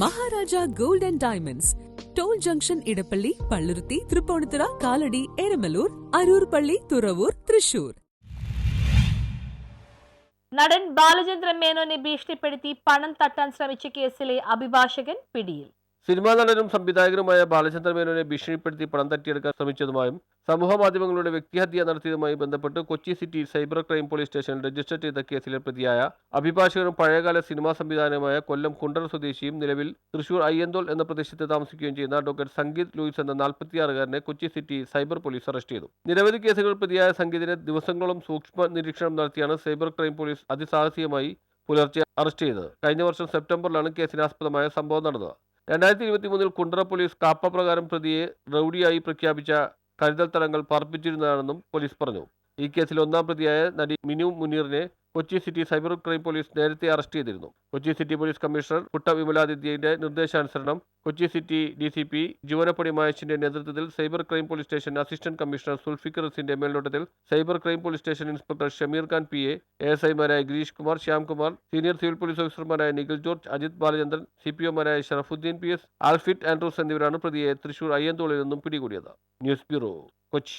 Maharaja gold and diamonds. Toll junction Edappally Palluruthy Tripunithura Kalady Eramalloor Aroor Thuravoor Thrissur. നടൻ ബാലചന്ദ്രൻ മേനോനെ ഭീഷണിപ്പെടുത്തി പണം തട്ടാൻ ശ്രമിച്ച കേസിലെ അഭിഭാഷകൻ പിടിയിൽ. സിനിമാ നടനും സംവിധായകനുമായ ബാലചന്ദ്ര മേനോനെ ഭീഷണിപ്പെടുത്തി പണം തട്ടിയെടുക്കാൻ ശ്രമിച്ചതുമായും സമൂഹ മാധ്യമങ്ങളുടെ വ്യക്തിഹത്യ നടത്തിയതുമായി ബന്ധപ്പെട്ട് Kochi city cyber crime police സ്റ്റേഷനിൽ രജിസ്റ്റർ ചെയ്ത കേസിലെ പ്രതിയായ അഭിഭാഷകനും പഴയകാല സിനിമാ സംവിധാനമായ കൊല്ലം കുണ്ടർ സ്വദേശിയും നിലവിൽ തൃശൂർ അയ്യന്തോൾ എന്ന പ്രദേശത്ത് താമസിക്കുകയും ചെയ്യുന്ന അഡ്വക്കേറ്റ് സംഗീത് ലൂയിസ് എന്ന നാൽപ്പത്തിയാറുകാരനെ Kochi city cyber police arrest ചെയ്തു. നിരവധി കേസുകൾ പ്രതിയായ സംഗീതിനെ ദിവസങ്ങളോളം സൂക്ഷ്മ നിരീക്ഷണം നടത്തിയാണ് സൈബർ ക്രൈം പോലീസ് അതിസാഹസികമായി പുലർച്ചെ അറസ്റ്റ് ചെയ്തത്. കഴിഞ്ഞ വർഷം സെപ്റ്റംബറിലാണ് കേസിനാസ്പദമായ സംഭവം നടന്നത്. രണ്ടായിരത്തി ഇരുപത്തി മൂന്നിൽ കുണ്ടറ പോലീസ് കാപ്പ പ്രകാരം പ്രതിയെ റൌഡിയായി പ്രഖ്യാപിച്ച കരുതൽ തടങ്കൽ പാർപ്പിച്ചിരുന്നതാണെന്നും പോലീസ് പറഞ്ഞു. ഈ കേസിൽ ഒന്നാം പ്രതിയായ നടി Minu മുനീറിനെ Kochi city cyber crime police നേരത്തെ അറസ്റ്റ് ചെയ്തിരുന്നു. കൊച്ചി സിറ്റി പോലീസ് കമ്മീഷണർ കുട്ട വിമലാദിത്യന്റെ നിർദ്ദേശാനുസരണം Kochi city D C P ജീവനപ്പണി മഹേഷിന്റെ നേതൃത്വത്തിൽ cyber crime police station assistant commissioner Zulfikar റസിന്റെ മേൽനോട്ടത്തിൽ cyber crime police station inspector Shameer Khan P A S ഐമാരായ Girish Kumar Shyamkumar senior civil police ഓഫീസർമാരായ Nikhil George Ajith Balachandran C P ഒമാരായ Sharafuddin P S Alfit Andrews എന്നിവരാണ് പ്രതിയെ തൃശൂർ അയ്യന്തോളിൽ നിന്നും പിടികൂടിയത്. News bureau Kochi.